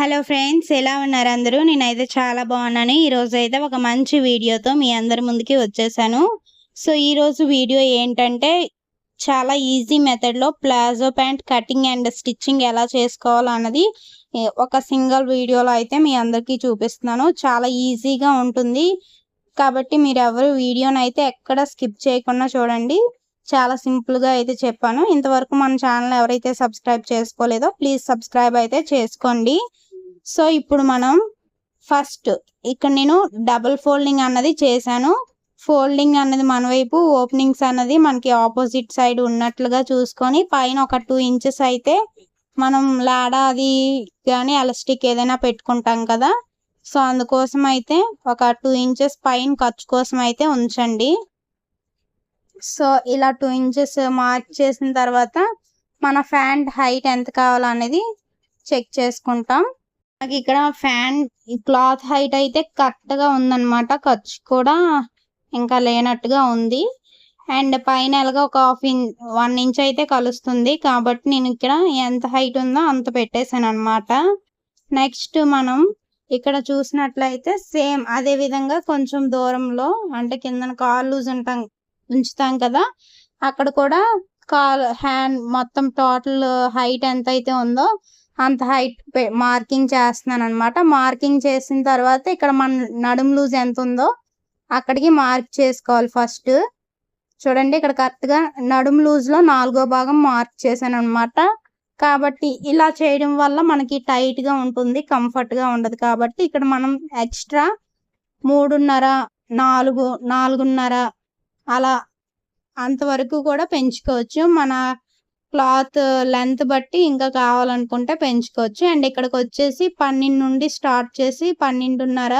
Hello friends ఎలా ఉన్నారు అందరూ? నేనైతే చాలా బాగున్నాను. ఈరోజు అయితే ఒక మంచి వీడియోతో మీ అందరి ముందుకి వచ్చేసాను. సో ఈరోజు వీడియో ఏంటంటే చాలా ఈజీ మెథడ్లో palazzo pant cutting and stitching ఎలా చేసుకోవాలో అన్నది ఒక సింగిల్ వీడియోలో అయితే మీ అందరికీ చూపిస్తున్నాను. చాలా ఈజీగా ఉంటుంది. కాబట్టి మీరు ఎవరు వీడియోని అయితే ఎక్కడ స్కిప్ చేయకుండా చూడండి. చాలా సింపుల్గా అయితే చెప్పాను. ఇంతవరకు మన ఛానల్ ఎవరైతే సబ్స్క్రైబ్ చేసుకోలేదో ప్లీజ్ సబ్స్క్రైబ్ అయితే చేసుకోండి. సో ఇప్పుడు మనం ఫస్ట్ ఇక్కడ నేను డబుల్ ఫోల్డింగ్ అన్నది చేశాను. ఫోల్డింగ్ అన్నది మన వైపు ఓపెనింగ్స్ అన్నది మనకి ఆపోజిట్ సైడ్ ఉన్నట్లుగా చూసుకొని పైన ఒక టూ ఇంచెస్ అయితే మనం లాడా అది కానీ ఎలాస్టిక్ ఏదైనా పెట్టుకుంటాం కదా. సో అందుకోసం అయితే ఒక టూ ఇంచెస్ పైన ఖర్చు కోసం అయితే ఉంచండి. సో ఇలా టూ ఇంచెస్ మార్క్ చేసిన తర్వాత మన ఫ్యాంట్ హైట్ ఎంత కావాలనేది చెక్ చేసుకుంటాం. నాకు ఇక్కడ ఫ్యాన్ క్లాత్ హైట్ అయితే కరెక్ట్గా ఉందన్నమాట. ఖర్చు కూడా ఇంకా లేనట్టుగా ఉంది. అండ్ పైన ఎలాగా ఒక హాఫ్ ఇన్ వన్ ఇంచ్ అయితే కలుస్తుంది. కాబట్టి నేను ఇక్కడ ఎంత హైట్ ఉందో అంత పెట్టేశాను అనమాట నెక్స్ట్ మనం ఇక్కడ చూసినట్లయితే సేమ్ అదే విధంగా కొంచెం దూరంలో అంటే కింద కాల్ లూజ్ ఉంటాం ఉంచుతాం కదా. అక్కడ కూడా కాల్ హ్యాండ్ మొత్తం టోటల్ హైట్ ఎంత అయితే ఉందో అంత హైట్ మార్కింగ్ చేస్తున్నాను అనమాట మార్కింగ్ చేసిన తర్వాత ఇక్కడ మన నడుము లూజ్ ఎంత ఉందో అక్కడికి మార్క్ చేసుకోవాలి ఫస్ట్. చూడండి ఇక్కడ కరెక్ట్గా నడుము లూజ్లో నాలుగో భాగం మార్క్ చేశాను అనమాట కాబట్టి ఇలా చేయడం వల్ల మనకి టైట్గా ఉంటుంది కంఫర్ట్గా ఉండదు. కాబట్టి ఇక్కడ మనం ఎక్స్ట్రా మూడున్నర నాలుగు నాలుగున్నర అలా అంతవరకు కూడా పెంచుకోవచ్చు. మన క్లాత్ లెంత్ బట్టి ఇంకా కావాలనుకుంటే పెంచుకోవచ్చు. అండ్ ఇక్కడికి వచ్చేసి పన్నెండు నుండి స్టార్ట్ చేసి పన్నెండున్నర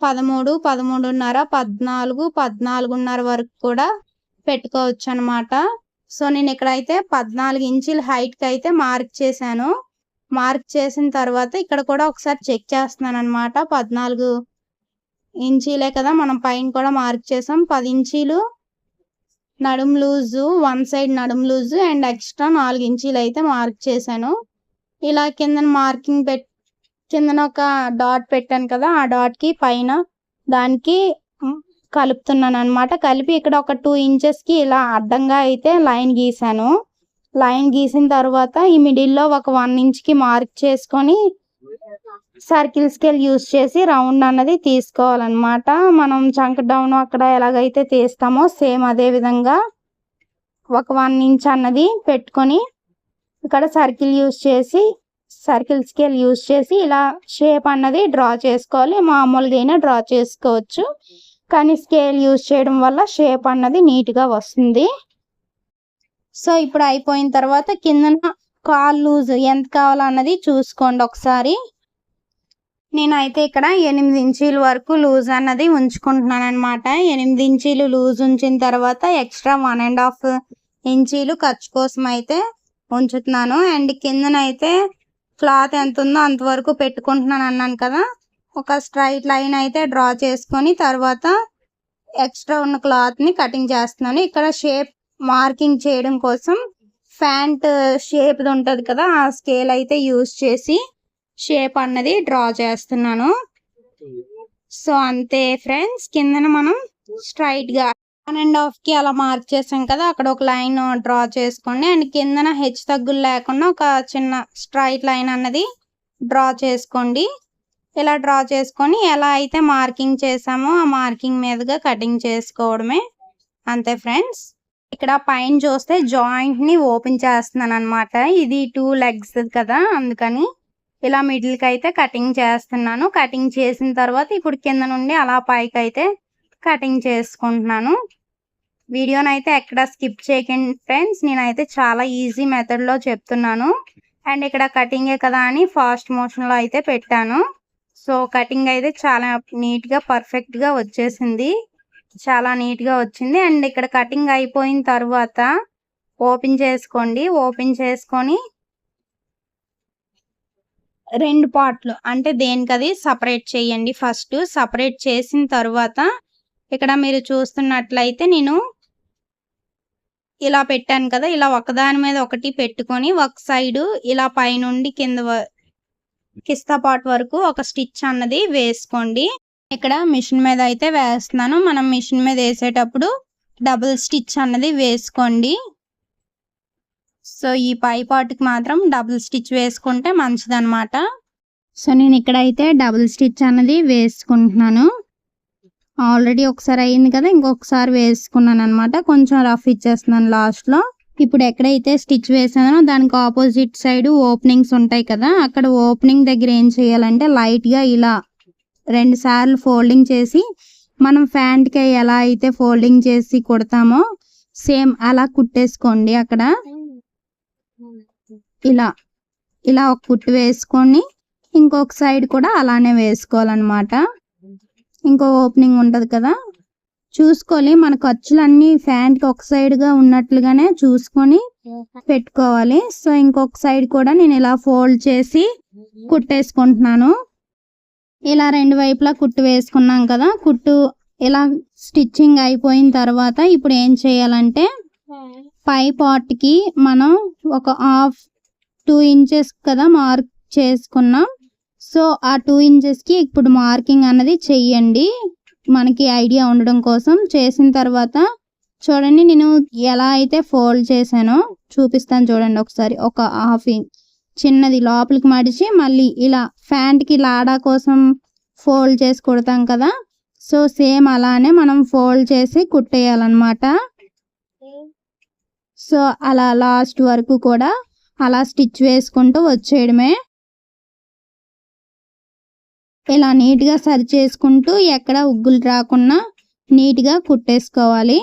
పదమూడు పదమూడున్నర పద్నాలుగు పద్నాలుగున్నర వరకు కూడా పెట్టుకోవచ్చు అనమాట సో నేను ఇక్కడైతే పద్నాలుగు ఇంచుల హైట్కి అయితే మార్క్ చేశాను. మార్క్ చేసిన తర్వాత ఇక్కడ కూడా ఒకసారి చెక్ చేస్తున్నాను అనమాట పద్నాలుగు ఇంచీలే కదా మనం పైన కూడా మార్క్ చేసాం. పది ఇంచీలు నడుం లూజు వన్ సైడ్ నడుం లూజు అండ్ ఎక్స్ట్రా నాలుగు ఇంచీలు అయితే మార్క్ చేశాను. ఇలా కింద మార్కింగ్ పెట్ కిందన ఒక డాట్ పెట్టాను కదా ఆ డాట్కి పైన దానికి కలుపుతున్నాను అనమాట కలిపి ఇక్కడ ఒక టూ ఇంచెస్కి ఇలా అడ్డంగా అయితే లైన్ గీసాను లైన్ గీసిన తర్వాత ఈ మిడిల్లో ఒక వన్ ఇంచ్కి మార్క్ చేసుకొని సర్కిల్ స్కేల్ యూస్ చేసి రౌండ్ అన్నది తీసుకోవాలన్నమాట. మనం చంక్ డౌన్ అక్కడ ఎలాగైతే తీస్తామో సేమ్ అదే విధంగా ఒక వన్ ఇంచ్ అన్నది పెట్టుకొని ఇక్కడ సర్కిల్ యూస్ చేసి సర్కిల్ స్కేల్ యూస్ చేసి ఇలా షేప్ అన్నది డ్రా చేసుకోవాలి. మామూలుగా అయినా డ్రా చేసుకోవచ్చు. కానీ స్కేల్ యూస్ చేయడం వల్ల షేప్ అన్నది నీట్గా వస్తుంది. సో ఇప్పుడు అయిపోయిన తర్వాత కిందన కాల్ లూజ్ ఎంత కావాలన్నది చూసుకోండి ఒకసారి. నేనైతే ఇక్కడ ఎనిమిది ఇంచీల వరకు లూజ్ అన్నది ఉంచుకుంటున్నాను అనమాట ఎనిమిది ఇంచీలు లూజ్ ఉంచిన తర్వాత ఎక్స్ట్రా వన్ అండ్ హాఫ్ ఇంచీలు ఖర్చు కోసం అయితే ఉంచుతున్నాను. అండ్ కిందనైతే క్లాత్ ఎంత ఉందో అంతవరకు పెట్టుకుంటున్నాను అన్నాను కదా. ఒక స్ట్రైట్ లైన్ అయితే డ్రా చేసుకొని తర్వాత ఎక్స్ట్రా ఉన్న క్లాత్ని కటింగ్ చేస్తున్నాను. ఇక్కడ షేప్ మార్కింగ్ చేయడం కోసం ఫ్యాంట్ షేప్ది ఉంటుంది కదా ఆ స్కేల్ అయితే యూజ్ చేసి షేప్ అన్నది డ్రా చేస్తున్నాను. సో అంతే ఫ్రెండ్స్ కిందన మనం స్ట్రైట్గా వన్ అండ్ హాఫ్కి అలా మార్క్ చేసాం కదా అక్కడ ఒక లైన్ డ్రా చేసుకోండి. అండ్ కిందన హెచ్ తగ్గులు లేకుండా ఒక చిన్న స్ట్రైట్ లైన్ అన్నది డ్రా చేసుకోండి. ఇలా డ్రా చేసుకొని ఎలా అయితే మార్కింగ్ చేసామో ఆ మార్కింగ్ మీదుగా కటింగ్ చేసుకోవడమే. అంతే ఫ్రెండ్స్. ఇక్కడ పైన చూస్తే జాయింట్ని ఓపెన్ చేస్తున్నాను అనమాట ఇది టూ లెగ్స్ కదా అందుకని ఇలా మిడిల్కి అయితే కటింగ్ చేస్తున్నాను. కటింగ్ చేసిన తర్వాత ఇప్పుడు కింద నుండి అలా పైకి అయితే కటింగ్ చేసుకుంటున్నాను. వీడియోని అయితే ఎక్కడ స్కిప్ చేయకండి ఫ్రెండ్స్. నేనైతే చాలా ఈజీ మెథడ్లో చెప్తున్నాను. అండ్ ఇక్కడ కటింగే కదా అని ఫాస్ట్ మోషన్లో అయితే పెట్టాను. సో కటింగ్ అయితే చాలా నీట్గా పర్ఫెక్ట్గా వచ్చేసింది. చాలా నీట్గా వచ్చింది. అండ్ ఇక్కడ కటింగ్ అయిపోయిన తర్వాత ఓపెన్ చేసుకోండి. ఓపెన్ చేసుకొని రెండు పార్ట్లు అంటే దేనికది సపరేట్ చేయండి. ఫస్ట్ సపరేట్ చేసిన తర్వాత ఇక్కడ మీరు చూస్తున్నట్లయితే నేను ఇలా పెట్టాను కదా ఇలా ఒకదాని మీద ఒకటి పెట్టుకొని ఒక సైడు ఇలా పైనుండి కింద వ- కిస్తా పార్ట్ వరకు ఒక స్టిచ్ అన్నది వేసుకోండి. ఇక్కడ మిషన్ మీద అయితే వేస్తున్నాను. మనం మిషన్ మీద వేసేటప్పుడు డబుల్ స్టిచ్ అన్నది వేసుకోండి. సో ఈ పై పాటుకి మాత్రం డబుల్ స్టిచ్ వేసుకుంటే మంచిదన్నమాట. సో నేను ఇక్కడైతే డబుల్ స్టిచ్ అన్నది వేసుకుంటున్నాను. ఆల్రెడీ ఒకసారి అయింది కదా ఇంకొకసారి వేసుకున్నాను అనమాట కొంచెం రఫ్ ఇచ్చేస్తున్నాను లాస్ట్లో. ఇప్పుడు ఎక్కడైతే స్టిచ్ వేసానో దానికి ఆపోజిట్ సైడ్ ఓపెనింగ్స్ ఉంటాయి కదా అక్కడ ఓపెనింగ్ దగ్గర ఏం చేయాలంటే లైట్గా ఇలా రెండు సార్లు ఫోల్డింగ్ చేసి మనం ఫ్యాంట్కి ఎలా అయితే ఫోల్డింగ్ చేసి కుడతామో సేమ్ అలా కుట్టేసుకోండి అక్కడ. ఇలా ఇలా ఒక కుట్టు వేసుకొని ఇంకొక సైడ్ కూడా అలానే వేసుకోవాలన్నమాట. ఇంకో ఓపెనింగ్ ఉంటుంది కదా చూసుకోవాలి. మన ఖర్చులన్నీ ఫ్యాంట్కి ఒక సైడ్గా ఉన్నట్లుగానే చూసుకొని పెట్టుకోవాలి. సో ఇంకొక సైడ్ కూడా నేను ఇలా ఫోల్డ్ చేసి కుట్టేసుకుంటున్నాను. ఇలా రెండు వైపులా కుట్టు వేసుకున్నాం కదా కుట్టు ఇలా స్టిచ్చింగ్ అయిపోయిన తర్వాత ఇప్పుడు ఏం చేయాలంటే పై పార్ట్కి మనం ఒక హాఫ్ టూ ఇంచెస్ కదా మార్క్ చేసుకున్నాం. సో ఆ టూ ఇంచెస్కి ఇప్పుడు మార్కింగ్ అన్నది చెయ్యండి మనకి ఐడియా ఉండడం కోసం చేసిన తర్వాత చూడండి నేను ఎలా అయితే ఫోల్డ్ చేశానో చూపిస్తాను చూడండి ఒకసారి. ఒక హాఫ్ ఇంచ్ చిన్నది లోపలికి మడిచి మళ్ళీ ఇలా ఫ్యాంట్కి లాడా కోసం ఫోల్డ్ చేసి కుడతాం కదా. సో సేమ్ అలానే మనం ఫోల్డ్ చేసి కుట్టేయాలన్నమాట. సో అలా లాస్ట్ వరకు కూడా అలా స్టిచ్ వేసుకుంటూ వచ్చేయడమే. ఇలా నీట్గా సరి చేసుకుంటూ ఎక్కడ ఉగ్గులు రాకుండా నీట్గా కుట్టేసుకోవాలి.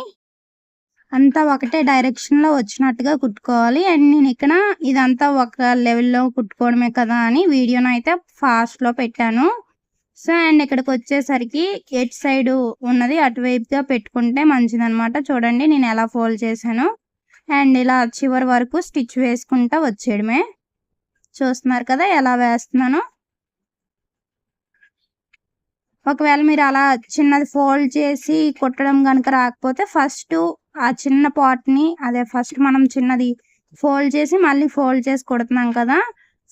అంతా ఒకటే డైరెక్షన్లో వచ్చినట్టుగా కుట్టుకోవాలి. అండ్ నేను ఇక్కడ ఇదంతా ఒక లెవెల్లో కుట్టుకోవడమే కదా అని వీడియోను అయితే ఫాస్ట్లో పెట్టాను. సో అండ్ ఇక్కడికి వచ్చేసరికి ఎట్ సైడ్ ఉన్నది అటువైపుగా పెట్టుకుంటే మంచిదనమాట చూడండి నేను ఎలా ఫోల్డ్ చేశాను. అండ్ ఇలా చివరి వరకు స్టిచ్ వేసుకుంటా వచ్చేయడమే. చూస్తున్నారు కదా ఎలా వేస్తున్నాను. ఒకవేళ మీరు అలా చిన్నది ఫోల్డ్ చేసి కుట్టడం కనుక రాకపోతే ఫస్ట్ ఆ చిన్న పాట్ని అదే ఫస్ట్ మనం చిన్నది ఫోల్డ్ చేసి మళ్ళీ ఫోల్డ్ చేసి కుడుతున్నాం కదా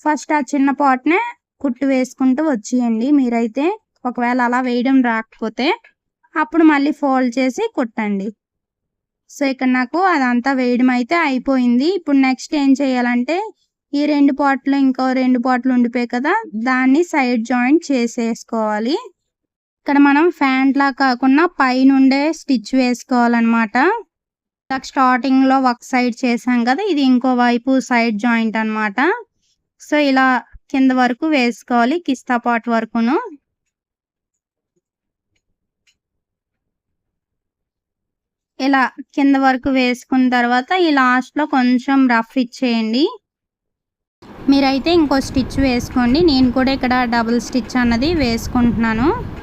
ఫస్ట్ ఆ చిన్న పాట్నే కుట్టు వేసుకుంటూ వచ్చేయండి మీరైతే. ఒకవేళ అలా వేయడం రాకపోతే అప్పుడు మళ్ళీ ఫోల్డ్ చేసి కుట్టండి. సో ఇక్కడ నాకు అదంతా వేయడం అయితే అయిపోయింది. ఇప్పుడు నెక్స్ట్ ఏం చేయాలంటే ఈ రెండు పాట్లు ఇంకో రెండు పాట్లు ఉండిపోయి కదా దాన్ని సైడ్ జాయింట్ చేసేసుకోవాలి. ఇక్కడ మనం ఫ్యాంట్ లా కాకుండా పైనుండే స్టిచ్ వేసుకోవాలన్నమాట. స్టార్టింగ్లో ఒక సైడ్ చేసాం కదా ఇది ఇంకో వైపు సైడ్ జాయింట్ అన్నమాట. సో ఇలా కింద వరకు వేసుకోవాలి కిస్తా పాట్ వరకును. ఇలా కింద వరకు వేసుకున్న తర్వాత ఈ లాస్ట్లో కొంచెం రఫ్ ఇచ్చేయండి. మీరైతే ఇంకో స్టిచ్ వేసుకోండి. నేను కూడా ఇక్కడ డబుల్ స్టిచ్ అన్నది వేసుకుంటున్నాను.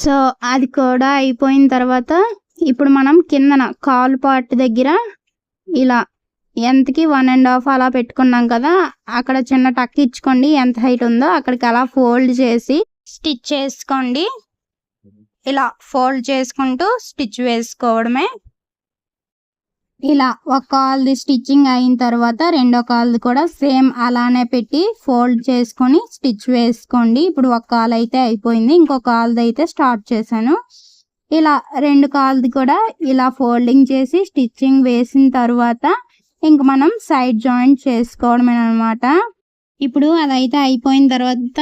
సో అది కూడా అయిపోయిన తర్వాత ఇప్పుడు మనం కిందన కాలు పార్ట్ దగ్గర ఇలా ఎంతకి వన్ అండ్ హాఫ్ అలా పెట్టుకున్నాం కదా అక్కడ చిన్న టక్ ఇచ్చుకోండి ఎంత హైట్ ఉందో అక్కడికి అలా ఫోల్డ్ చేసి స్టిచ్ చేసుకోండి. ఇలా ఫోల్డ్ చేసుకుంటూ స్టిచ్ వేసుకోవడమే ఇలా ఒక కాల్ది స్టిచ్చింగ్ అయిన తర్వాత రెండో కాల్ది కూడా సేమ్ అలానే పెట్టి ఫోల్డ్ చేసుకొని స్టిచ్ వేసుకోండి. ఇప్పుడు ఒక కాల్ అయితే అయిపోయింది. ఇంకో కాల్ది అయితే స్టార్ట్ చేశాను. ఇలా రెండు కాల్ది కూడా ఇలా ఫోల్డింగ్ చేసి స్టిచ్చింగ్ వేసిన తర్వాత ఇంక మనం సైడ్ జాయింట్ చేసుకోవడమే అనమాట ఇప్పుడు అదైతే అయిపోయిన తర్వాత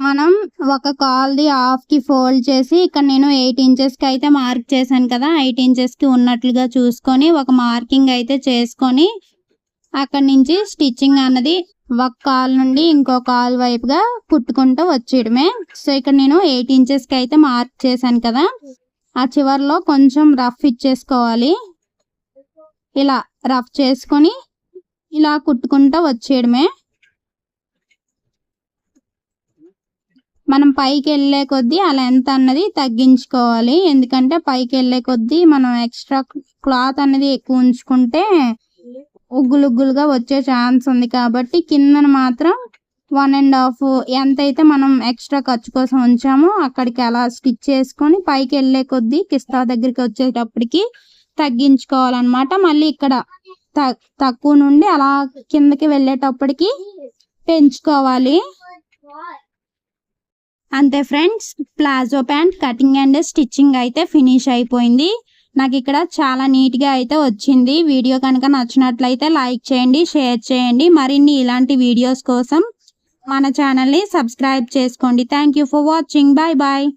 మనం ఒక కాల్ది హాఫ్కి ఫోల్డ్ చేసి ఇక్కడ నేను ఎయిట్ ఇంచెస్కి అయితే మార్క్ చేశాను కదా ఎయిట్ ఇంచెస్కి ఉన్నట్లుగా చూసుకొని ఒక మార్కింగ్ అయితే చేసుకొని అక్కడ నుంచి స్టిచ్చింగ్ అన్నది ఒక కాల్ నుండి ఇంకో కాల్ వైపుగా కుట్టుకుంటూ వచ్చేయడమే. సో ఇక్కడ నేను ఎయిట్ ఇంచెస్కి అయితే మార్క్ చేశాను కదా ఆ చివరిలో కొంచెం రఫ్ ఇచ్చేసుకోవాలి. ఇలా రఫ్ చేసుకొని ఇలా కుట్టుకుంటూ వచ్చేయడమే. మనం పైకి వెళ్ళే కొద్దీ ఆ లెంత్ అన్నది తగ్గించుకోవాలి. ఎందుకంటే పైకి వెళ్ళే కొద్దీ మనం ఎక్స్ట్రా క్లాత్ అనేది ఎక్కువ ఉంచుకుంటే ఉగ్గులుగ్గులుగా వచ్చే ఛాన్స్ ఉంది. కాబట్టి కిందన మాత్రం వన్ అండ్ హాఫ్ ఎంత అయితే మనం ఎక్స్ట్రా ఖర్చు కోసం ఉంచామో అక్కడికి అలా స్టిచ్ చేసుకొని పైకి వెళ్ళే కొద్దీ కిస్తా దగ్గరికి వచ్చేటప్పటికి తగ్గించుకోవాలన్నమాట. మళ్ళీ ఇక్కడ తక్కువ నుండి అలా కిందకి వెళ్ళేటప్పటికి పెంచుకోవాలి. అంతే friends palazzo pant cutting and stitching అయితే ఫినిష్ అయిపోయింది. నాకు ఇక్కడ చాలా నీట్గా అయితే వచ్చింది. వీడియో కనుక నచ్చినట్లయితే లైక్ చేయండి షేర్ చేయండి. మరిన్ని ఇలాంటి వీడియోస్ కోసం మన ఛానల్ని సబ్స్క్రైబ్ చేసుకోండి. Thank you for watching. Bye bye.